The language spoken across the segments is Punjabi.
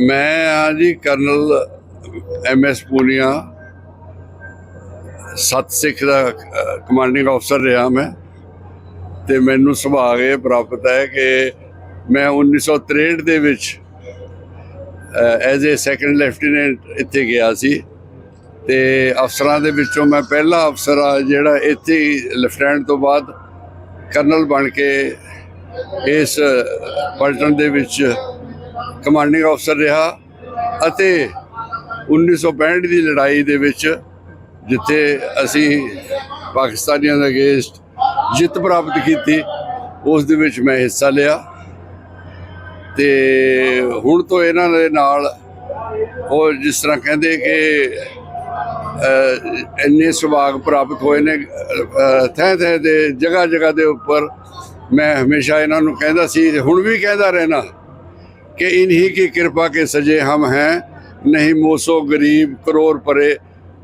ਮੈਂ ਆ ਜੀ ਕਰਨਲ ਐਮ ਐਸ ਪੂਨੀਆ, ਸੱਤ ਸਿੱਖ ਦਾ ਕਮਾਂਡਿੰਗ ਅਫਸਰ ਰਿਹਾ ਮੈਂ। ਤੇ ਮੈਨੂੰ ਸੁਭਾਗ ਇਹ ਪ੍ਰਾਪਤ ਹੈ ਕਿ ਮੈਂ 1963 ਦੇ ਵਿੱਚ ਐਜ਼ ਅ ਸੈਕੰਡ ਲੈਫਟੀਨੈਂਟ ਇੱਥੇ ਗਿਆ ਸੀ। ਤੇ ਅਫਸਰਾਂ ਦੇ ਵਿੱਚੋਂ ਮੈਂ ਪਹਿਲਾ ਅਫਸਰ ਆ ਜਿਹੜਾ ਇੱਥੇ ਲੈਫਟੀਨੈਂਟ ਤੋਂ ਬਾਅਦ ਕਰਨਲ ਬਣ ਕੇ ਇਸ ਪਲਟਨ ਦੇ ਵਿੱਚ ਕਮਾਂਡਿੰਗ ਅਫਸਰ ਰਿਹਾ ਅਤੇ 1965 ਦੀ ਲੜਾਈ ਦੇ ਵਿੱਚ ਜਿੱਥੇ ਅਸੀਂ ਪਾਕਿਸਤਾਨੀਆਂ ਦੇ ਅਗੇਂਸਟ ਜਿੱਤ ਪ੍ਰਾਪਤ ਕੀਤੀ, ਉਸ ਦੇ ਵਿੱਚ ਮੈਂ ਹਿੱਸਾ ਲਿਆ। ਤੇ ਹੁਣ ਤੋਂ ਇਹਨਾਂ ਦੇ ਨਾਲ ਉਹ ਜਿਸ ਤਰ੍ਹਾਂ ਕਹਿੰਦੇ ਕਿ ਇੰਨੇ ਸੁਭਾਗ ਪ੍ਰਾਪਤ ਹੋਏ ਨੇ ਥੈ ਥੈ ਦੇ ਜਗ੍ਹਾ ਜਗ੍ਹਾ ਦੇ ਉੱਪਰ ਮੈਂ ਹਮੇਸ਼ਾ ਇਹਨਾਂ ਨੂੰ ਕਹਿੰਦਾ ਸੀ, ਹੁਣ ਵੀ ਕਹਿੰਦਾ ਰਹਿਣਾ। ਕਿ ਇਨਹੀ ਕੀ ਕਿਰਪਾ ਕੇ ਸਜੇ ਹਮ ਹੈ, ਨਹੀਂ ਮੋਸੋ ਗਰੀਬ ਕਰੋੜ ਪਰੇ।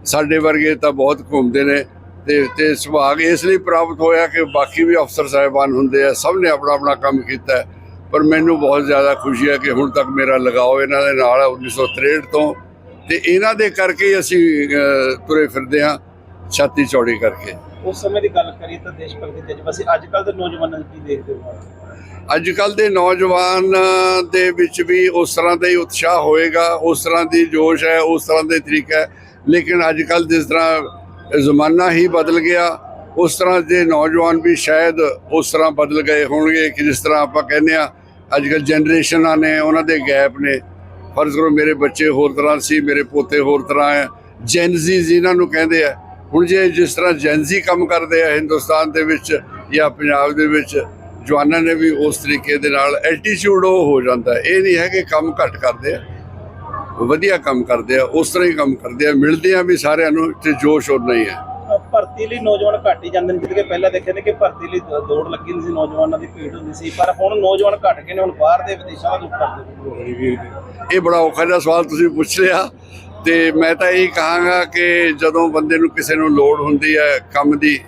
ਸਾਡੇ ਵਰਗੇ ਤਾਂ ਬਹੁਤ ਘੁੰਮਦੇ ਨੇ ਤੇ ਤੇ ਸੁਭਾਗ ਇਸ ਲਈ ਪ੍ਰਾਪਤ ਹੋਇਆ ਕਿ ਬਾਕੀ ਵੀ ਅਫਸਰ ਸਾਹਿਬਾਨ ਹੁੰਦੇ ਆ, ਸਭ ਨੇ ਆਪਣਾ ਆਪਣਾ ਕੰਮ ਕੀਤਾ। ਪਰ ਮੈਨੂੰ ਬਹੁਤ ਜ਼ਿਆਦਾ ਖੁਸ਼ੀ ਹੈ ਕਿ ਹੁਣ ਤੱਕ ਮੇਰਾ ਲਗਾਓ ਇਹਨਾਂ ਦੇ ਨਾਲ ਹੈ 1963 ਤੋਂ। ਤੇ ਇਹਨਾਂ ਦੇ ਕਰਕੇ ਅਸੀਂ ਤੁਰੇ ਫਿਰਦੇ ਹਾਂ ਛਾਤੀ ਚੌੜੀ ਕਰਕੇ। ਉਸ ਸਮੇਂ ਦੀ ਗੱਲ ਕਰੀਏ ਤਾਂ ਦੇਸ਼ ਭਗਤੀ ਦੇ ਜਜ਼ਬਾ ਸੀ। ਅੱਜ ਕੱਲ ਦੇ ਨੌਜਵਾਨਾਂ ਨੂੰ ਕੀ ਦੇਖਦੇ ਹੋ? ਅੱਜ ਕੱਲ ਦੇ ਨੌਜਵਾਨ ਦੇ ਵਿੱਚ ਵੀ ਉਸ ਤਰ੍ਹਾਂ ਦਾ ਹੀ ਉਤਸ਼ਾਹ ਹੋਏਗਾ, ਉਸ ਤਰ੍ਹਾਂ ਦੀ ਜੋਸ਼ ਹੈ, ਉਸ ਤਰ੍ਹਾਂ ਦੇ ਤਰੀਕਾ ਹੈ। ਲੇਕਿਨ ਅੱਜ ਕੱਲ ਜਿਸ ਤਰ੍ਹਾਂ ਜ਼ਮਾਨਾ ਹੀ ਬਦਲ ਗਿਆ, ਉਸ ਤਰ੍ਹਾਂ ਦੇ ਨੌਜਵਾਨ ਵੀ ਸ਼ਾਇਦ ਉਸ ਤਰ੍ਹਾਂ ਬਦਲ ਗਏ ਹੋਣਗੇ ਕਿ ਜਿਸ ਤਰ੍ਹਾਂ ਆਪਾਂ ਕਹਿੰਦੇ ਆ ਅੱਜ ਕੱਲ ਜਨਰੇਸ਼ਨਾਂ ਨੇ ਉਹਨਾਂ ਦੇ ਗੈਪ ਨੇ। ਫਰਜ਼ ਕਰੋ ਮੇਰੇ ਬੱਚੇ ਹੋਰ ਤਰ੍ਹਾਂ ਸੀ, ਮੇਰੇ ਪੋਤੇ ਹੋਰ ਤਰ੍ਹਾਂ ਹੈ। ਜੈਨਜ਼ੀ ਜਿਨ੍ਹਾਂ ਨੂੰ ਕਹਿੰਦੇ ਆ। ਹੁਣ ਜੇ ਜਿਸ ਤਰ੍ਹਾਂ ਜੈਨਜ਼ੀ ਕੰਮ ਕਰਦੇ ਆ ਹਿੰਦੁਸਤਾਨ ਦੇ ਵਿੱਚ ਜਾਂ ਪੰਜਾਬ ਦੇ ਵਿੱਚ ਜਵਾਨਾਂ ਨੇ ਵੀ ਉਸ ਤਰੀਕੇ ਦੇ ਨਾਲ ਐਟੀਟਿਊਡ ਉਹ ਹੋ ਜਾਂਦਾ। ਇਹ ਨਹੀਂ ਹੈ ਕਿ ਕੰਮ ਘੱਟ ਕਰਦੇ ਆ। ਵਧੀਆ ਕੰਮ ਕਰਦੇ ਆ ਉਸ ਤਰ੍ਹਾਂ ਹੀ ਕੰਮ ਕਰਦੇ ਆ। ਮਿਲਦੇ ਆ ਵੀ ਸਾਰਿਆਂ ਨੂੰ ਤੇ ਜੋਸ਼ ਹੋਰ ਨਹੀਂ ਹੈ। ਭਰਤੀ ਲਈ ਨੌਜਵਾਨ ਘੱਟ ਹੀ ਜਾਂਦੇ ਨੇ। ਜਿਵੇਂ ਕਿ ਪਹਿਲਾਂ ਦੇਖਿਆ ਨੇ ਕਿ ਭਰਤੀ ਲਈ ਦੌੜ ਲੱਗੀ ਹੁੰਦੀ ਸੀ ਨੌਜਵਾਨਾਂ ਦੀ ਭੀੜ ਹੁੰਦੀ ਸੀ। ਪਰ ਹੁਣ ਨੌਜਵਾਨ ਘੱਟ ਗਏ ਨੇ ਹੁਣ ਬਾਹਰ ਦੇ ਵਿਦੇਸ਼ਾਂ ਰੁਖ ਕਰਦੇ ਇਹ ਬੜਾ ਔਖਾ ਜਿਹਾ ਸਵਾਲ ਤੁਸੀਂ ਪੁੱਛ ਲਿਆ। ਤੇ ਮੈਂ ਤਾਂ ਇਹ ਕਹਾਂਗਾ ਕਿ ਜਦੋਂ ਬੰਦੇ ਨੂੰ ਕਿਸੇ ਨੂੰ ਲੋੜ ਹੁੰਦੀ ਹੈ ਕੰਮ ਦੀ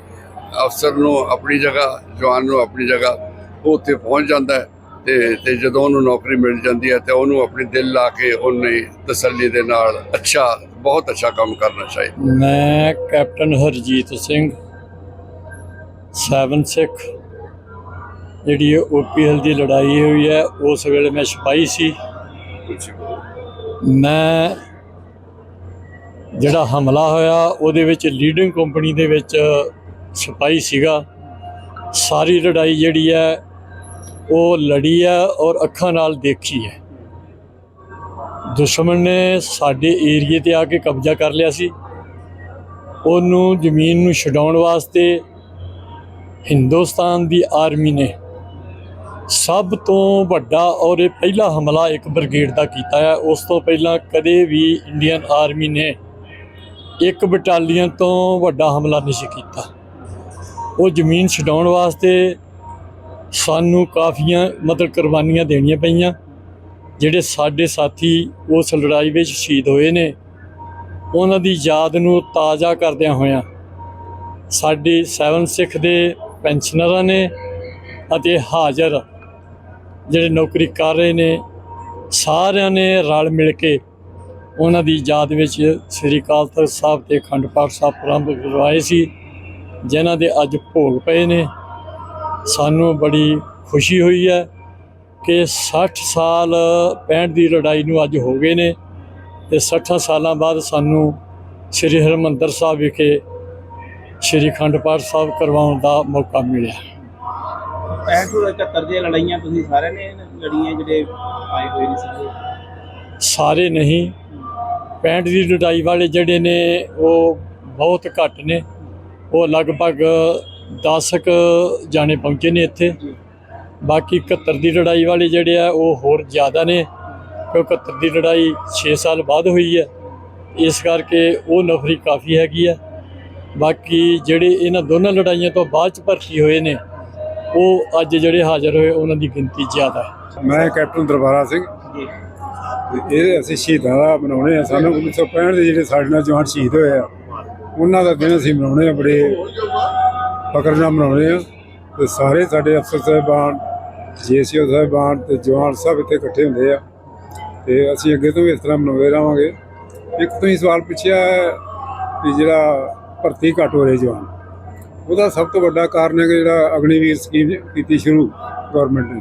ਅਫਸਰ ਨੂੰ ਆਪਣੀ ਜਗ੍ਹਾ ਜਵਾਨ ਨੂੰ ਆਪਣੀ ਜਗ੍ਹਾ ਉਹ ਉੱਥੇ ਪਹੁੰਚ ਜਾਂਦਾ ਹੈ ਤੇ ਤੇ ਜਦੋਂ ਉਹਨੂੰ ਨੌਕਰੀ ਮਿਲ ਜਾਂਦੀ ਹੈ ਤੇ ਉਹਨੂੰ ਆਪਣੇ ਦਿਲ ਲਾ ਕੇ ਉਹਨੇ ਤਸੱਲੀ ਦੇ ਨਾਲ ਅੱਛਾ, ਬਹੁਤ ਅੱਛਾ ਕੰਮ ਕਰਨਾ ਚਾਹੀਦਾ। ਮੈਂ ਕੈਪਟਨ ਹਰਜੀਤ ਸਿੰਘ, ਸੈਵਨ ਸਿੱਖ, ਜਿਹੜੀ ਓਪੀਐਲ ਦੀ ਲੜਾਈ ਹੋਈ ਹੈ, ਉਸ ਵੇਲੇ ਮੈਂ ਸਿਪਾਹੀ ਸੀ। ਮੈਂ ਜਿਹੜਾ ਹਮਲਾ ਹੋਇਆ, ਉਹਦੇ ਵਿੱਚ ਲੀਡਿੰਗ ਕੰਪਨੀ ਦੇ ਵਿੱਚ ਸਿਪਾਹੀ ਸੀਗਾ। ਸਾਰੀ ਲੜਾਈ ਜਿਹੜੀ ਹੈ ਉਹ ਲੜੀ ਹੈ ਔਰ ਅੱਖਾਂ ਨਾਲ ਦੇਖੀ ਹੈ। ਦੁਸ਼ਮਣ ਨੇ ਸਾਡੇ ਏਰੀਏ ਤੇ ਆ ਕੇ ਕਬਜ਼ਾ ਕਰ ਲਿਆ ਸੀ। ਉਹਨੂੰ ਜ਼ਮੀਨ ਨੂੰ ਛਡਾਉਣ ਵਾਸਤੇ ਹਿੰਦੁਸਤਾਨ ਦੀ ਆਰਮੀ ਨੇ ਸਭ ਤੋਂ ਵੱਡਾ ਔਰ ਇਹ ਪਹਿਲਾ ਹਮਲਾ ਇੱਕ ਬ੍ਰਿਗੇਡ ਦਾ ਕੀਤਾ ਹੈ। ਉਸ ਤੋਂ ਪਹਿਲਾਂ ਕਦੇ ਵੀ ਇੰਡੀਅਨ ਆਰਮੀ ਨੇ ਇੱਕ ਬਟਾਲੀਅਨ ਤੋਂ ਵੱਡਾ ਹਮਲਾ ਨਹੀਂ ਸੀ ਕੀਤਾ। ਉਹ ਜ਼ਮੀਨ ਛਡਾਉਣ ਵਾਸਤੇ ਸਾਨੂੰ ਕਾਫੀਆਂ, ਮਤਲਬ ਕੁਰਬਾਨੀਆਂ ਦੇਣੀਆਂ ਪਈਆਂ। ਜਿਹੜੇ ਸਾਡੇ ਸਾਥੀ ਉਸ ਲੜਾਈ ਵਿੱਚ ਸ਼ਹੀਦ ਹੋਏ ਨੇ, ਉਹਨਾਂ ਦੀ ਯਾਦ ਨੂੰ ਤਾਜ਼ਾ ਕਰਦਿਆਂ ਹੋਇਆਂ ਸਾਡੇ ਸੈਵਨ ਸਿੱਖ ਦੇ ਪੈਨਸ਼ਨਰਾਂ ਨੇ ਅਤੇ ਹਾਜ਼ਰ ਜਿਹੜੇ ਨੌਕਰੀ ਕਰ ਰਹੇ ਨੇ, ਸਾਰਿਆਂ ਨੇ ਰਲ ਮਿਲ ਕੇ ਉਹਨਾਂ ਦੀ ਯਾਦ ਵਿੱਚ ਸ੍ਰੀ ਅਕਾਲ ਤਖਤ ਸਾਹਿਬ ਤੇ ਅਖੰਡ ਪਾਠ ਸਾਹਿਬ ਪ੍ਰਾਰੰਭ ਕਰਵਾਏ ਸੀ, ਜਿਨ੍ਹਾਂ ਦੇ ਅੱਜ ਭੋਗ ਪਏ ਨੇ। ਸਾਨੂੰ ਬੜੀ ਖੁਸ਼ੀ ਹੋਈ ਹੈ ਕਿ 60 ਸਾਲ 65 ਦੀ ਲੜਾਈ ਨੂੰ ਅੱਜ ਹੋ ਗਏ ਨੇ ਤੇ 60 ਸਾਲਾਂ ਬਾਅਦ ਸਾਨੂੰ ਸ੍ਰੀ ਹਰਿਮੰਦਰ ਸਾਹਿਬ ਵਿਖੇ ਸ੍ਰੀ ਅਖੰਡ ਪਾਠ ਸਾਹਿਬ ਕਰਵਾਉਣ ਦਾ ਮੌਕਾ ਮਿਲਿਆ। 65 ਤੋਂ 71 ਦੀਆਂ ਲੜਾਈਆਂ ਤੁਸੀਂ ਸਾਰਿਆਂ ਨੇ ਲੜੀਆਂ ਜਿਹੜੇ ਆਏ ਹੋਏ ਨੇ ਸਾਰੇ? ਸਾਰੇ ਨਹੀਂ। 65 ਦੀ ਲੜਾਈ ਵਾਲੇ ਜਿਹੜੇ ਨੇ ਉਹ ਬਹੁਤ ਘੱਟ ਨੇ। ਉਹ ਲਗਭਗ 10 ਕੁ ਜਾਣੇ ਪਹੁੰਚੇ ਨੇ ਇੱਥੇ। ਬਾਕੀ 71 ਦੀ ਲੜਾਈ ਵਾਲੇ ਜਿਹੜੇ ਆ ਉਹ ਹੋਰ ਜ਼ਿਆਦਾ ਨੇ ਕਿਉਂਕਿ 71 ਦੀ ਲੜਾਈ 6 ਸਾਲ ਬਾਅਦ ਹੋਈ ਹੈ। ਇਸ ਕਰਕੇ ਉਹ ਨਫਰੀ ਕਾਫੀ ਹੈਗੀ ਆ। ਬਾਕੀ ਜਿਹੜੇ ਇਹਨਾਂ ਦੋਨਾਂ ਲੜਾਈਆਂ ਤੋਂ ਬਾਅਦ ਚ ਭਰਤੀ ਹੋਏ ਨੇ ਉਹ ਅੱਜ ਜਿਹੜੇ ਹਾਜ਼ਰ ਹੋਏ ਉਹਨਾਂ ਦੀ ਗਿਣਤੀ ਜ਼ਿਆਦਾ ਹੈ। ਮੈਂ ਕੈਪਟਨ ਦਰਬਾਰਾ ਸਿੰਘ। ਇਹ ਅਸੀਂ ਸ਼ਹੀਦਾਂ ਦਾ ਮਨਾਉਣੇ ਆ। ਸਾਨੂੰ 1965 ਦੇ ਜਿਹੜੇ ਸਾਡੇ ਨਾਲ ਜਵਾਨ ਸ਼ਹੀਦ ਹੋਏ ਆ ਉਹਨਾਂ ਦਾ ਦਿਨ ਅਸੀਂ ਮਨਾਉਣੇ ਆ ਬੜੇ ਫਕਰ ਨਾਲ ਮਨਾਉਂਦੇ ਆ ਤੇ ਸਾਰੇ ਸਾਡੇ ਅਫਸਰ ਸਾਹਿਬਾਨ, ਜੀਸੀਓ ਸਾਹਿਬਾਨ ਤੇ ਜਵਾਨ ਸਭ ਇੱਥੇ ਇਕੱਠੇ ਹੁੰਦੇ ਆ। ਤੇ ਅਸੀਂ ਅੱਗੇ ਤੋਂ ਵੀ ਇਸ ਤਰ੍ਹਾਂ ਮਨਾਉਂਦੇ ਰਹਾਂਗੇ। ਇੱਕ ਤੁਸੀਂ ਸਵਾਲ ਪੁੱਛਿਆ ਕਿ ਜਿਹੜਾ ਭਰਤੀ ਘੱਟ ਹੋ ਰਹੀ ਜਵਾਨ, ਉਹਦਾ ਸਭ ਤੋਂ ਵੱਡਾ ਕਾਰਨ ਹੈ ਕਿ ਜਿਹੜਾ ਅਗਨੀਵੀਰ ਸਕੀਮ ਕੀਤੀ ਸ਼ੁਰੂ ਗਵਰਨਮੈਂਟ ਨੇ।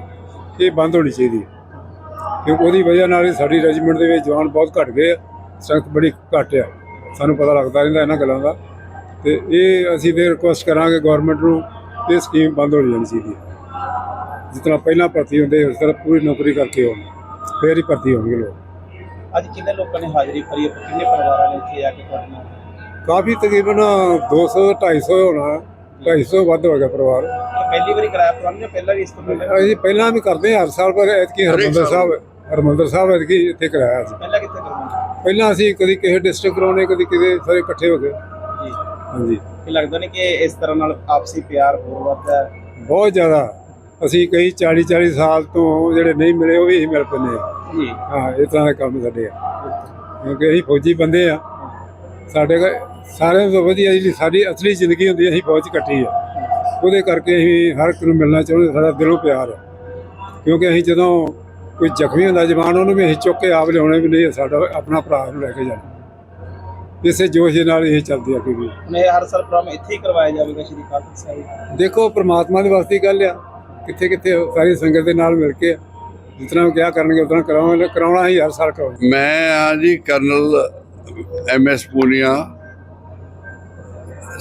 ਇਹ ਬੰਦ ਹੋਣੀ ਚਾਹੀਦੀ ਹੈ। ਕਿਉਂਕਿ ਉਹਦੀ ਵਜ੍ਹਾ ਨਾਲ ਸਾਡੀ ਰੈਜੀਮੈਂਟ ਦੇ ਵਿੱਚ ਜਵਾਨ ਬਹੁਤ ਘਟ ਗਏ ਆ। ਸਟਰੈਂਥ ਬੜੀ ਘੱਟ ਆ। ਸਾਨੂੰ ਪਤਾ ਲੱਗਦਾ ਰਹਿੰਦਾ ਇਹਨਾਂ ਗੱਲਾਂ ਦਾ। ਤੇ ਇਹ ਅਸੀਂ ਤੇ ਰਿਕੁਐਸਟ ਕਰਾਂਗੇ ਗਵਰਨਮੈਂਟ ਨੂੰ ਇਹ ਸਕੀਮ ਬੰਦ ਹੋ ਜਾਣੀ ਚਾਹੀਦੀ ਹੈ। ਜਿਸ ਤਰ੍ਹਾਂ ਪਹਿਲਾਂ ਭਰਤੀ ਹੁੰਦੇ ਉਸ ਤਰ੍ਹਾਂ ਪੂਰੀ ਨੌਕਰੀ ਕਰਕੇ ਹੋਣ ਫੇਰ ਹੀ ਭਰਤੀ ਹੋਣਗੇ ਲੋਕ। ਅੱਜ ਕਿੰਨੇ ਲੋਕਾਂ ਨੇ ਹਾਜ਼ਰੀ ਭਰੀ ਹੈ ਕਿੰਨੇ ਪਰਿਵਾਰਾਂ ਨੇ ਇੱਥੇ ਆ ਕੇ ਤੁਹਾਡੇ ਨਾਲ? ਕਾਫੀ ਤਕਰੀਬਨ 200 250 ਹੋਣਾ 250 ਵੱਧ ਹੋ ਗਿਆ ਪਰਿਵਾਰ। ਪਹਿਲੀ ਵਾਰੀ ਕਰਾਇਆ ਪ੍ਰਬੰਧ ਜਾਂ ਪਹਿਲਾਂ ਵੀ ਇਸ ਤੋਂ ਪਹਿਲਾਂ? ਅਸੀਂ ਪਹਿਲਾਂ ਵੀ ਕਰਦੇ ਹਾਂ ਹਰ ਸਾਲ ਪਰ ਐਤਕੀ ਹਰਮੰਦਰ ਸਾਹਿਬ ਹਰਮੰਦਰ ਸਾਹਿਬ ਐਤਕੀ ਇੱਥੇ ਕਰਾਇਆ ਸੀ ਪਹਿਲਾਂ ਕਿੱਥੇ ਕਰਵਾਉਂਦੇ ਪਹਿਲਾਂ ਅਸੀਂ ਕਦੀ ਕਿਸੇ ਡਿਸਟ੍ਰਿਕਟ ਕਰਾਉਣੇ ਕਦੀ ਕਿਤੇ ਸਾਰੇ ਇਕੱਠੇ ਹੋ ਗਏ। ਜੀ ਹਾਂਜੀ। ਇਹ ਲੱਗਦਾ ਨਹੀਂ ਕਿ ਇਸ ਤਰ੍ਹਾਂ ਨਾਲ ਆਪਸੀ ਪਿਆਰ ਹੋਰ ਵੱਧਦਾ ਹੈ? ਬਹੁਤ ਜ਼ਿਆਦਾ। ਅਸੀਂ ਕਈ 40 40 ਸਾਲ ਤੋਂ ਜਿਹੜੇ ਨਹੀਂ ਮਿਲੇ ਉਹ ਵੀ ਅਸੀਂ ਮਿਲ ਆ। ਜੀ। ਹਾਂ ਇਸ ਤਰ੍ਹਾਂ ਦੇ ਕੰਮ ਸਾਡੇ ਆ। ਕਿਉਂਕਿ ਅਸੀਂ ਫੌਜੀ ਬੰਦੇ ਆ। ਸਾਡੇ ਕੋਲ ਸਾਰਿਆਂ ਤੋਂ ਵਧੀਆ ਜਿਹੜੀ ਸਾਡੀ ਅਸਲੀ ਜ਼ਿੰਦਗੀ ਹੁੰਦੀ ਹੈ, ਅਸੀਂ ਫੌਜ 'ਚ ਕੱਟੀ ਆ। ਉਹਦੇ ਕਰਕੇ ਅਸੀਂ ਹਰ ਇੱਕ ਨੂੰ ਮਿਲਣਾ ਚਾਹੁੰਦੇ ਸਾਡਾ ਦਿਲੋਂ ਪਿਆਰ ਹੈ ਕਿਉਂਕਿ ਅਸੀਂ ਜਦੋਂ ਕੋਈ ਜ਼ਖਮੀ ਹੁੰਦਾ ਜਵਾਨ ਉਹਨੂੰ ਵੀ ਅਸੀਂ ਚੁੱਕ ਕੇ ਆਪ ਲਿਆਉਣੇ ਵੀ ਨਹੀਂ ਸਾਡਾ ਆਪਣਾ ਭਰਾ ਨੂੰ ਲੈ ਕੇ ਜਾਣਾ। ਇਸੇ ਜੋਸ਼ ਦੇ ਨਾਲ ਇਹ ਚੱਲਦੀ ਅੱਗੇ ਵੀ ਹੁਣ ਇਹ ਹਰ ਸਾਲ ਪ੍ਰੋਗਰਾਮ ਇੱਥੇ ਹੀ ਕਰਵਾਇਆ ਜਾਵੇਗਾ ਸ਼੍ਰੀ ਕਾਲਕਾ ਸਾਹਿਬ ਦੇਖੋ ਪ੍ਰਮਾਤਮਾ ਦੇ ਵਾਸਤੇ ਗੱਲ ਆ। ਕਿੱਥੇ ਕਿੱਥੇ ਸਾਰੀ ਸੰਗਤ ਦੇ ਨਾਲ ਮਿਲ ਕੇ ਜਿਤਨਾ ਕਿਹਾ ਕਰਨਗੇ ਉਤਨਾ ਕਰਾਉਣਾ ਕਰਾਉਣਾ ਹੀ ਹਰ ਸਾਲ ਕਰਾਉਣਾ। ਮੈਂ ਹਾਂ ਜੀ ਕਰਨਲ ਐਮ ਐਸ ਪੂਨੀਆ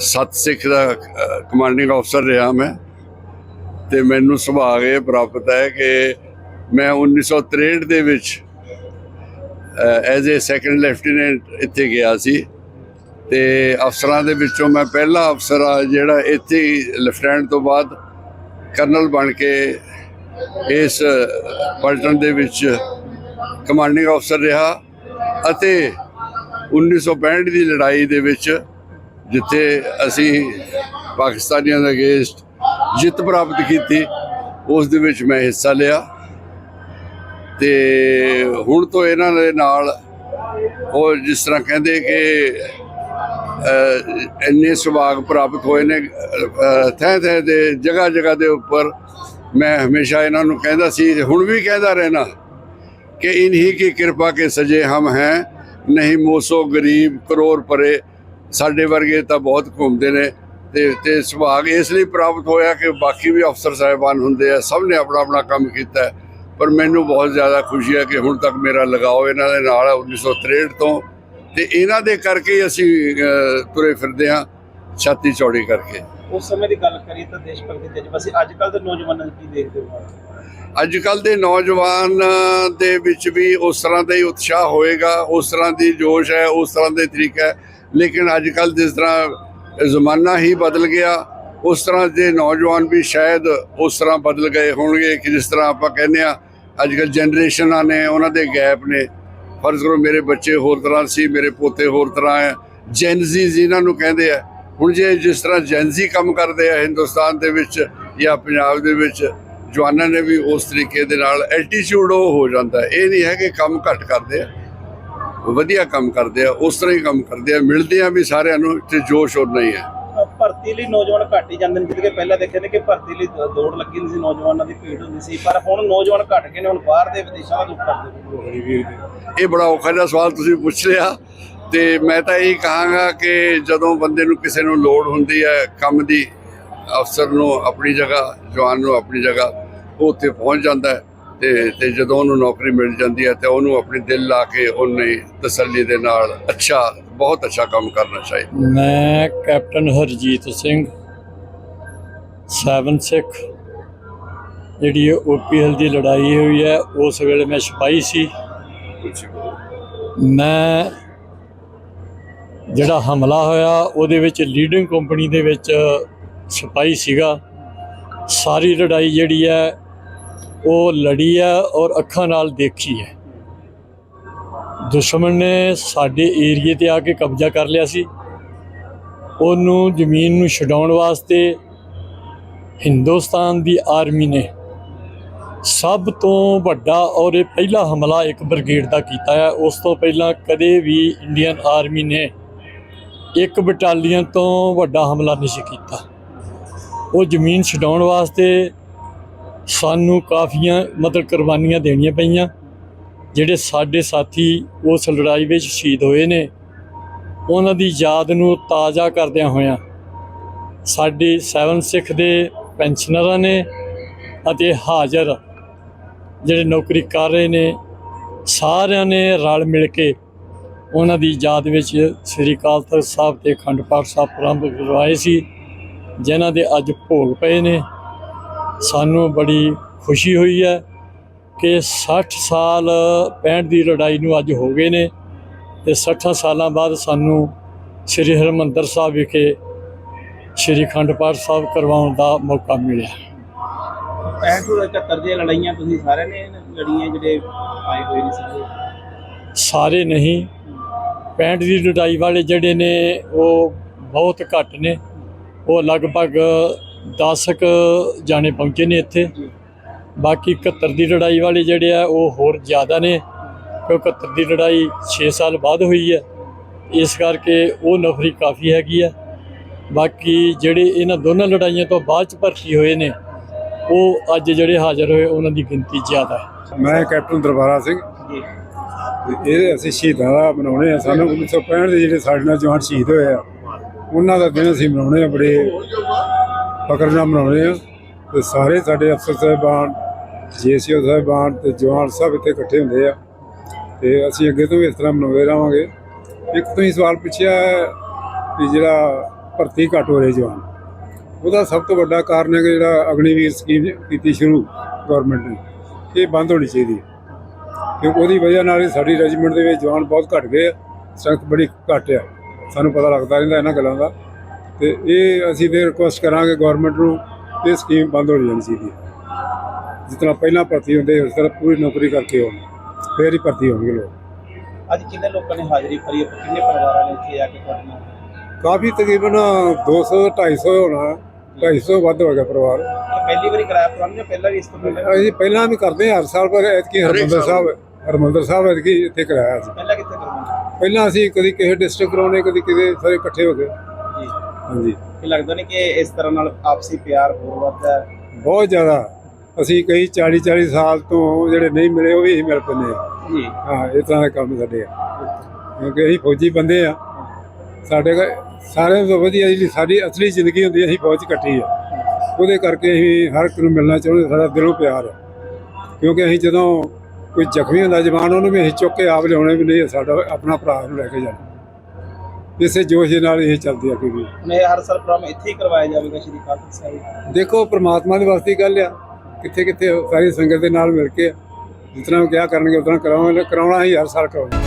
ਸਤ ਸਿੱਖ ਦਾ ਕਮਾਂਡਿੰਗ ਅਫਸਰ ਰਿਹਾ ਮੈਂ। ਤੇ ਮੈਨੂੰ ਸੁਭਾਗ ਇਹ ਪ੍ਰਾਪਤ ਹੈ ਕਿ ਮੈਂ 1963 ਦੇ ਵਿੱਚ ਐਜ਼ ਅ ਸੈਕੰਡ ਲੈਫਟੀਨੈਂਟ ਇੱਥੇ ਗਿਆ ਸੀ। ਤੇ ਅਫਸਰਾਂ ਦੇ ਵਿੱਚੋਂ ਮੈਂ ਪਹਿਲਾ ਅਫਸਰ ਆ ਜਿਹੜਾ ਇੱਥੇ ਹੀ ਲੈਫਟੀਨੈਂਟ ਤੋਂ ਬਾਅਦ ਕਰਨਲ ਬਣ ਕੇ ਇਸ ਪਲਟਨ ਦੇ ਵਿੱਚ ਕਮਾਂਡਿੰਗ ਅਫਸਰ ਰਿਹਾ ਅਤੇ 1965 ਦੀ ਲੜਾਈ ਦੇ ਵਿੱਚ ਜਿੱਥੇ ਅਸੀਂ ਪਾਕਿਸਤਾਨੀਆਂ ਦੇ ਅਗੇਂਸਟ ਜਿੱਤ ਪ੍ਰਾਪਤ ਕੀਤੀ, ਉਸ ਦੇ ਵਿੱਚ ਮੈਂ ਹਿੱਸਾ ਲਿਆ। ਤੇ ਹੁਣ ਤੋਂ ਇਹਨਾਂ ਦੇ ਨਾਲ ਉਹ ਜਿਸ ਤਰ੍ਹਾਂ ਕਹਿੰਦੇ ਕਿ ਇੰਨੇ ਸੁਭਾਗ ਪ੍ਰਾਪਤ ਹੋਏ ਨੇ ਥੈ ਥੈ ਦੇ, ਜਗ੍ਹਾ ਜਗ੍ਹਾ ਦੇ ਉੱਪਰ ਮੈਂ ਹਮੇਸ਼ਾ ਇਹਨਾਂ ਨੂੰ ਕਹਿੰਦਾ ਸੀ, ਹੁਣ ਵੀ ਕਹਿੰਦਾ ਰਹਿਣਾ ਕਿ ਇਨਹੀ ਕੀ ਕਿਰਪਾ ਕੇ ਸਜੇ ਹਮ ਹੈ, ਨਹੀਂ ਮੋਸੋ ਗਰੀਬ ਕਰੋੜ ਪਰੇ, ਸਾਡੇ ਵਰਗੇ ਤਾਂ ਬਹੁਤ ਘੁੰਮਦੇ ਨੇ ਤੇ ਤੇ ਸੁਭਾਗ ਇਸ ਲਈ ਪ੍ਰਾਪਤ ਹੋਇਆ ਕਿ ਬਾਕੀ ਵੀ ਅਫਸਰ ਸਾਹਿਬਾਨ ਹੁੰਦੇ ਆ, ਸਭ ਨੇ ਆਪਣਾ ਆਪਣਾ ਕੰਮ ਕੀਤਾ। ਪਰ ਮੈਨੂੰ ਬਹੁਤ ਜ਼ਿਆਦਾ ਖੁਸ਼ੀ ਹੈ ਕਿ ਹੁਣ ਤੱਕ ਮੇਰਾ ਲਗਾਓ ਇਹਨਾਂ ਦੇ ਨਾਲ ਹੈ 1963 ਤੋਂ। ਤੇ ਇਹਨਾਂ ਦੇ ਕਰਕੇ ਅਸੀਂ ਤੁਰੇ ਫਿਰਦੇ ਹਾਂ ਛਾਤੀ ਚੌੜੀ ਕਰਕੇ। ਉਸ ਸਮੇਂ ਦੀ ਗੱਲ ਕਰੀਏ ਤਾਂ ਦੇਸ਼ ਭਗਤੀ ਦੇ ਜਜ਼ਬਾ ਸੀ ਅੱਜ ਕੱਲ ਦੇ ਨੌਜਵਾਨਾਂ ਨੂੰ ਕੀ ਦੇਖਦੇ ਹੋ? ਅੱਜ ਕੱਲ ਦੇ ਨੌਜਵਾਨ ਦੇ ਵਿੱਚ ਵੀ ਉਸ ਤਰ੍ਹਾਂ ਦਾ ਹੀ ਉਤਸ਼ਾਹ ਹੋਏਗਾ ਉਸ ਤਰ੍ਹਾਂ ਦੀ ਜੋਸ਼ ਹੈ ਉਸ ਤਰ੍ਹਾਂ ਦੇ ਤਰੀਕਾ ਹੈ। ਲੇਕਿਨ ਅੱਜ ਕੱਲ ਜਿਸ ਤਰ੍ਹਾਂ ਜ਼ਮਾਨਾ ਹੀ ਬਦਲ ਗਿਆ ਉਸ ਤਰ੍ਹਾਂ ਦੇ ਨੌਜਵਾਨ ਵੀ ਸ਼ਾਇਦ ਉਸ ਤਰ੍ਹਾਂ ਬਦਲ ਗਏ ਹੋਣਗੇ ਕਿ ਜਿਸ ਤਰ੍ਹਾਂ ਆਪਾਂ ਕਹਿੰਦੇ ਆ ਅੱਜ ਕੱਲ ਜਨਰੇਸ਼ਨਾਂ ਨੇ ਉਹਨਾਂ ਦੇ ਗੈਪ ਨੇ। ਫਰਜ਼ ਕਰੋ ਮੇਰੇ ਬੱਚੇ ਹੋਰ ਤਰ੍ਹਾਂ ਸੀ, ਮੇਰੇ ਪੋਤੇ ਹੋਰ ਤਰ੍ਹਾਂ ਹੈ। ਜੈਨਜ਼ੀ ਜਿਨ੍ਹਾਂ ਨੂੰ ਕਹਿੰਦੇ ਆ। ਹੁਣ ਜੇ ਜਿਸ ਤਰ੍ਹਾਂ ਜੈਨਜ਼ੀ ਕੰਮ ਕਰਦੇ ਆ ਹਿੰਦੁਸਤਾਨ ਦੇ ਵਿੱਚ ਜਾਂ ਪੰਜਾਬ ਦੇ ਵਿੱਚ, ਜਵਾਨਾਂ ਨੇ ਵੀ ਉਸ ਤਰੀਕੇ ਦੇ ਨਾਲ ਐਲਟੀਟਿਊਡ ਉਹ ਹੋ ਜਾਂਦਾ ਇਹ ਨਹੀਂ ਹੈ ਕਿ ਕੰਮ ਘੱਟ ਕਰਦੇ ਆ, ਵਧੀਆ ਕੰਮ ਕਰਦੇ ਆ, ਉਸ ਤਰ੍ਹਾਂ ਹੀ ਕੰਮ ਕਰਦੇ ਆ। ਮਿਲਦੇ ਆ ਵੀ ਸਾਰਿਆਂ ਨੂੰ ਤੇ ਜੋਸ਼ ਹੋਰ ਨਹੀਂ ਹੈ। ਭਰਤੀ ਲਈ ਨੌਜਵਾਨ ਘੱਟ ਹੀ ਜਾਂਦੇ ਨੇ ਜਿੱਦ ਕਿ ਪਹਿਲਾਂ ਦੇਖਿਆ ਨੇ ਕਿ ਭਰਤੀ ਲਈ ਦੌੜ ਲੱਗੀ ਹੁੰਦੀ ਸੀ, ਨੌਜਵਾਨਾਂ ਦੀ ਭੀੜ ਹੁੰਦੀ ਸੀ, ਪਰ ਹੁਣ ਨੌਜਵਾਨ ਘੱਟ ਗਏ ਨੇ, ਹੁਣ ਬਾਹਰ ਦੇ ਵਿਦੇਸ਼ਾਂ ਦਾ ਰੁਖ ਕਰਦੇ ਨੇ ਇਹ ਬੜਾ ਔਖਾ ਜਿਹਾ ਸਵਾਲ ਤੁਸੀਂ ਪੁੱਛ ਲਿਆ ਤੇ ਮੈਂ ਤਾਂ ਇਹ ਕਹਾਂਗਾ ਕਿ ਜਦੋਂ ਬੰਦੇ ਨੂੰ ਕਿਸੇ ਨੂੰ ਲੋੜ ਹੁੰਦੀ ਹੈ ਕੰਮ ਦੀ, ਅਫਸਰ ਨੂੰ ਆਪਣੀ ਜਗ੍ਹਾ, ਜਵਾਨ ਨੂੰ ਆਪਣੀ ਜਗ੍ਹਾ, ਉਹ ਉੱਥੇ ਪਹੁੰਚ ਜਾਂਦਾ ਹੈ ਤੇ ਤੇ ਜਦੋਂ ਉਹਨੂੰ ਨੌਕਰੀ ਮਿਲ ਜਾਂਦੀ ਹੈ ਤੇ ਉਹਨੂੰ ਆਪਣੇ ਦਿਲ ਲਾ ਕੇ ਉਹਨੇ ਤਸੱਲੀ ਦੇ ਨਾਲ ਅੱਛਾ ਬਹੁਤ ਅੱਛਾ ਕੰਮ ਕਰਨਾ ਚਾਹੀਦਾ। ਮੈਂ ਕੈਪਟਨ ਹਰਜੀਤ ਸਿੰਘ 7 ਸਿੱਖ ਜਿਹੜੀ ਓਪੀਐਲ ਦੀ ਲੜਾਈ ਹੋਈ ਹੈ ਉਸ ਵੇਲੇ ਮੈਂ ਸਿਪਾਹੀ ਸੀ। ਮੈਂ ਜਿਹੜਾ ਹਮਲਾ ਹੋਇਆ ਉਹਦੇ ਵਿੱਚ ਲੀਡਿੰਗ ਕੰਪਨੀ ਦੇ ਵਿੱਚ ਸਿਪਾਹੀ ਸੀਗਾ। ਸਾਰੀ ਲੜਾਈ ਜਿਹੜੀ ਹੈ ਉਹ ਲੜੀ ਹੈ ਔਰ ਅੱਖਾਂ ਨਾਲ ਦੇਖੀ ਹੈ। ਦੁਸ਼ਮਣ ਨੇ ਸਾਡੇ ਏਰੀਏ ਤੇ ਆ ਕੇ ਕਬਜ਼ਾ ਕਰ ਲਿਆ ਸੀ। ਉਹਨੂੰ ਜ਼ਮੀਨ ਨੂੰ ਛਡਾਉਣ ਵਾਸਤੇ ਹਿੰਦੁਸਤਾਨ ਦੀ ਆਰਮੀ ਨੇ ਸਭ ਤੋਂ ਵੱਡਾ ਔਰ ਇਹ ਪਹਿਲਾ ਹਮਲਾ ਇੱਕ ਬ੍ਰਿਗੇਡ ਦਾ ਕੀਤਾ ਹੈ। ਉਸ ਤੋਂ ਪਹਿਲਾਂ ਕਦੇ ਵੀ ਇੰਡੀਅਨ ਆਰਮੀ ਨੇ ਇੱਕ ਬਟਾਲੀਅਨ ਤੋਂ ਵੱਡਾ ਹਮਲਾ ਨਹੀਂ ਸੀ ਕੀਤਾ। ਉਹ ਜ਼ਮੀਨ ਛਡਾਉਣ ਵਾਸਤੇ ਸਾਨੂੰ ਕਾਫੀਆਂ ਮਤਲਬ ਕੁਰਬਾਨੀਆਂ ਦੇਣੀਆਂ ਪਈਆਂ। ਜਿਹੜੇ ਸਾਡੇ ਸਾਥੀ ਉਸ ਲੜਾਈ ਵਿੱਚ ਸ਼ਹੀਦ ਹੋਏ ਨੇ, ਉਹਨਾਂ ਦੀ ਯਾਦ ਨੂੰ ਤਾਜ਼ਾ ਕਰਦਿਆਂ ਹੋਇਆਂ ਸਾਡੇ ਸੈਵਨ ਸਿੱਖ ਦੇ ਪੈਨਸ਼ਨਰਾਂ ਨੇ ਅਤੇ ਹਾਜ਼ਰ ਜਿਹੜੇ ਨੌਕਰੀ ਕਰ ਰਹੇ ਨੇ, ਸਾਰਿਆਂ ਨੇ ਰਲ ਮਿਲ ਕੇ ਉਹਨਾਂ ਦੀ ਯਾਦ ਵਿੱਚ ਸ੍ਰੀ ਅਕਾਲ ਤਖਤ ਸਾਹਿਬ ਤੇ ਅਖੰਡ ਪਾਠ ਸਾਹਿਬ ਪ੍ਰਾਰੰਭ ਕਰਵਾਏ ਸੀ, ਜਿਨ੍ਹਾਂ ਦੇ ਅੱਜ ਭੋਗ ਪਏ ਨੇ। ਸਾਨੂੰ ਬੜੀ ਖੁਸ਼ੀ ਹੋਈ ਹੈ ਕਿ 60 ਸਾਲ 65 ਦੀ ਲੜਾਈ ਨੂੰ ਅੱਜ ਹੋ ਗਏ ਨੇ ਤੇ 60 ਸਾਲਾਂ ਬਾਅਦ ਸਾਨੂੰ ਸ੍ਰੀ ਹਰਿਮੰਦਰ ਸਾਹਿਬ ਵਿਖੇ ਸ੍ਰੀ ਅਖੰਡ ਪਾਠ ਸਾਹਿਬ ਕਰਵਾਉਣ ਦਾ ਮੌਕਾ ਮਿਲਿਆ। 65 ਤੋਂ 71 ਦੀਆਂ ਲੜਾਈਆਂ ਤੁਸੀਂ ਸਾਰਿਆਂ ਨੇ ਲੜੀਆਂ ਜਿਹੜੇ ਆਏ ਹੋਏ ਨੇ ਸਾਰੇ? ਸਾਰੇ ਨਹੀਂ। 65 ਦੀ ਲੜਾਈ ਵਾਲੇ ਜਿਹੜੇ ਨੇ ਉਹ ਬਹੁਤ ਘੱਟ ਨੇ। ਉਹ ਲਗਭਗ 10 ਕੁ ਜਾਣੇ ਪਹੁੰਚੇ ਨੇ ਇੱਥੇ। ਬਾਕੀ 71 ਦੀ ਲੜਾਈ ਵਾਲੇ ਜਿਹੜੇ ਆ ਉਹ ਹੋਰ ਜ਼ਿਆਦਾ ਨੇ ਕਿਉਂਕਿ 71 ਦੀ ਲੜਾਈ 6 ਸਾਲ ਬਾਅਦ ਹੋਈ ਹੈ। ਇਸ ਕਰਕੇ ਉਹ ਨਫਰੀ ਕਾਫੀ ਹੈਗੀ ਆ। ਬਾਕੀ ਜਿਹੜੇ ਇਹਨਾਂ ਦੋਨਾਂ ਲੜਾਈਆਂ ਤੋਂ ਬਾਅਦ ਚ ਭਰਤੀ ਹੋਏ ਨੇ ਉਹ ਅੱਜ ਜਿਹੜੇ ਹਾਜ਼ਰ ਹੋਏ ਉਹਨਾਂ ਦੀ ਗਿਣਤੀ ਜ਼ਿਆਦਾ ਹੈ। ਮੈਂ ਕੈਪਟਨ ਦਰਬਾਰਾ ਸਿੰਘ। ਇਹ ਅਸੀਂ ਸ਼ਹੀਦਾਂ ਦਾ ਮਨਾਉਣੇ ਆ। ਸਾਨੂੰ 1965 ਦੇ ਜਿਹੜੇ ਸਾਡੇ ਨਾਲ ਜਵਾਨ ਸ਼ਹੀਦ ਹੋਏ ਆ ਉਹਨਾਂ ਦਾ ਦਿਨ ਅਸੀਂ ਮਨਾਉਣੇ ਆ ਬੜੇ ਫਕਰ ਨਾਲ ਮਨਾਉਣੇ ਆ। ਤੇ ਸਾਰੇ ਸਾਡੇ ਅਫਸਰ ਸਾਹਿਬਾਨ ਜੀਸੀਓ ਸਾਹਿਬਾਨ ਤੇ ਜਵਾਨ ਸਭ ਇੱਥੇ ਇਕੱਠੇ ਹੁੰਦੇ ਆ ਤੇ ਅਸੀਂ ਅੱਗੇ ਤੋਂ ਵੀ ਇਸ ਤਰ੍ਹਾਂ ਮਨਾਉਂਦੇ ਰਹਾਂਗੇ। ਇੱਕ ਤੋਂ ਹੀ ਸਵਾਲ ਪੁੱਛਿਆ ਕਿ ਜਿਹੜਾ ਭਰਤੀ ਘੱਟ ਹੋ ਰਹੀ ਜਵਾਨ, ਉਹਦਾ ਸਭ ਤੋਂ ਵੱਡਾ ਕਾਰਨ ਹੈ ਕਿ ਜਿਹੜਾ ਅਗਨੀਵੀਰ ਸਕੀਮ ਕੀਤੀ ਸ਼ੁਰੂ ਗਵਰਨਮੈਂਟ ਨੇ, ਇਹ ਬੰਦ ਹੋਣੀ ਚਾਹੀਦੀ ਹੈ। ਕਿਉਂਕਿ ਉਹਦੀ ਵਜ੍ਹਾ ਨਾਲ ਸਾਡੀ ਰੈਜੀਮੈਂਟ ਦੇ ਵਿੱਚ ਜਵਾਨ ਬਹੁਤ ਘਟ ਗਏ ਆ, ਸਖਤ ਬੜੀ ਘੱਟ ਆ। ਸਾਨੂੰ ਪਤਾ ਲੱਗਦਾ ਰਹਿੰਦਾ ਇਹਨਾਂ ਗੱਲਾਂ ਦਾ। ਤੇ ਇਹ ਅਸੀਂ ਫਿਰ ਰਿਕੁਐਸਟ ਕਰਾਂਗੇ ਗਵਰਨਮੈਂਟ ਨੂੰ, ਇਹ ਸਕੀਮ ਬੰਦ ਹੋਣੀ ਜਾਣੀ ਚਾਹੀਦੀ ਹੈ। ਜਿਸ ਤਰ੍ਹਾਂ ਪਹਿਲਾਂ ਭਰਤੀ ਹੁੰਦੇ ਉਸ ਤਰ੍ਹਾਂ ਪੂਰੀ ਨੌਕਰੀ ਕਰਕੇ ਹੋਣ ਫੇਰ ਹੀ ਭਰਤੀ ਹੋਣਗੇ ਲੋਕ। ਅੱਜ ਕਿੰਨੇ ਲੋਕਾਂ ਨੇ ਹਾਜ਼ਰੀ ਭਰੀ ਹੈ? ਕਿੰਨੇ ਪਰਿਵਾਰਾਂ ਨੇ ਇੱਥੇ ਆ ਕੇ ਤੁਹਾਡੇ ਨਾਲ? ਕਾਫੀ ਤਕਰੀਬਨ 200 250 ਹੋਣਾ 250 ਵੱਧ ਹੋ ਗਿਆ ਪਰਿਵਾਰ। ਇਹ ਪਹਿਲੀ ਵਾਰੀ ਕਰਾਇਆ ਪ੍ਰਬੰਧ ਜਾਂ ਪਹਿਲਾਂ ਵੀ ਇਸ ਤੋਂ ਪਹਿਲਾਂ? ਅਸੀਂ ਪਹਿਲਾਂ ਵੀ ਕਰਦੇ ਹਾਂ ਹਰ ਸਾਲ ਪਰ ਐਤਕੀ ਹਰਮੰਦਰ ਸਾਹਿਬ ਹਰਮੰਦਰ ਸਾਹਿਬ ਐਤਕੀ ਇੱਥੇ ਕਰਾਇਆ ਸੀ ਪਹਿਲਾਂ ਕਿੱਥੇ ਕਰਵਾਉਂਦੇ ਪਹਿਲਾਂ ਅਸੀਂ ਕਦੀ ਕਿਸੇ ਡਿਸਟ੍ਰਿਕਟ ਕਰਾਉਣੇ ਕਦੀ ਕਿਤੇ ਸਾਰੇ ਇਕੱਠੇ ਹੋ ਗਏ ਜੀ। ਹਾਂਜੀ। ਇਹ ਲੱਗਦਾ ਨਹੀਂ ਕਿ ਇਸ ਤਰ੍ਹਾਂ ਨਾਲ ਆਪਸੀ ਪਿਆਰ ਹੋਰ ਵੱਧਦਾ ਹੈ। ਬਹੁਤ ਜ਼ਿਆਦਾ। ਅਸੀਂ ਕਈ 40 40 ਸਾਲ ਤੋਂ ਜਿਹੜੇ ਨਹੀਂ ਮਿਲੇ ਉਹ ਵੀ ਅਸੀਂ ਮਿਲ ਪੈਂਦੇ ਆ। ਜੀ। ਹਾਂ ਇਸ ਤਰ੍ਹਾਂ ਦੇ ਕੰਮ ਸਾਡੇ ਆ। ਕਿਉਂਕਿ ਅਸੀਂ ਫੌਜੀ ਬੰਦੇ ਆ। ਸਾਡੇ ਕੋਲ ਸਾਰਿਆਂ ਤੋਂ ਵਧੀਆ ਜਿਹੜੀ ਸਾਡੀ ਅਸਲੀ ਜ਼ਿੰਦਗੀ ਹੁੰਦੀ ਹੈ, ਅਸੀਂ ਫੌਜ 'ਚ ਕੱਟੀ ਆ। ਉਹਦੇ ਕਰਕੇ ਅਸੀਂ ਹਰ ਇੱਕ ਨੂੰ ਮਿਲਣਾ ਚਾਹੁੰਦੇ ਸਾਡਾ ਦਿਲੋਂ ਪਿਆਰ ਹੈ ਕਿਉਂਕਿ ਅਸੀਂ ਜਦੋਂ ਕੋਈ ਜ਼ਖਮੀ ਹੁੰਦਾ ਜਵਾਨ ਉਹਨੂੰ ਵੀ ਅਸੀਂ ਚੁੱਕ ਕੇ ਆਪ ਲਿਆਉਣੇ ਵੀ ਨਹੀਂ ਸਾਡਾ ਆਪਣਾ ਭਰਾ ਨੂੰ ਲੈ ਕੇ ਜਾਣਾ। ਇਸੇ ਜੋਸ਼ ਦੇ ਨਾਲ ਇਹ ਚੱਲਦੀ ਆ ਕਿ ਵੀ। ਇਹ ਹਰ ਸਾਲ ਪ੍ਰੋਗਰਾਮ ਇੱਥੇ ਹੀ ਕਰਵਾਇਆ ਜਾਵੇਗਾ ਸ਼੍ਰੀ ਕਾਲਤਕ ਸਾਹਿਬ। ਦੇਖੋ ਪ੍ਰਮਾਤਮਾ ਦੇ ਵਾਸਤੇ ਗੱਲ ਆ। ਕਿੱਥੇ ਕਿੱਥੇ ਸਾਰੀ ਸੰਗਤ ਦੇ ਨਾਲ ਮਿਲ ਕੇ ਜਿਸ ਤਰ੍ਹਾਂ ਉਹ ਕਿਹਾ ਕਰਨਗੇ, ਉਸ ਤਰ੍ਹਾਂ ਕਰਾਵਾਂਗੇ, ਕਰਾਉਣਾ ਹੀ ਹਰ ਸਾਲ ਕਰਾਉਣਾ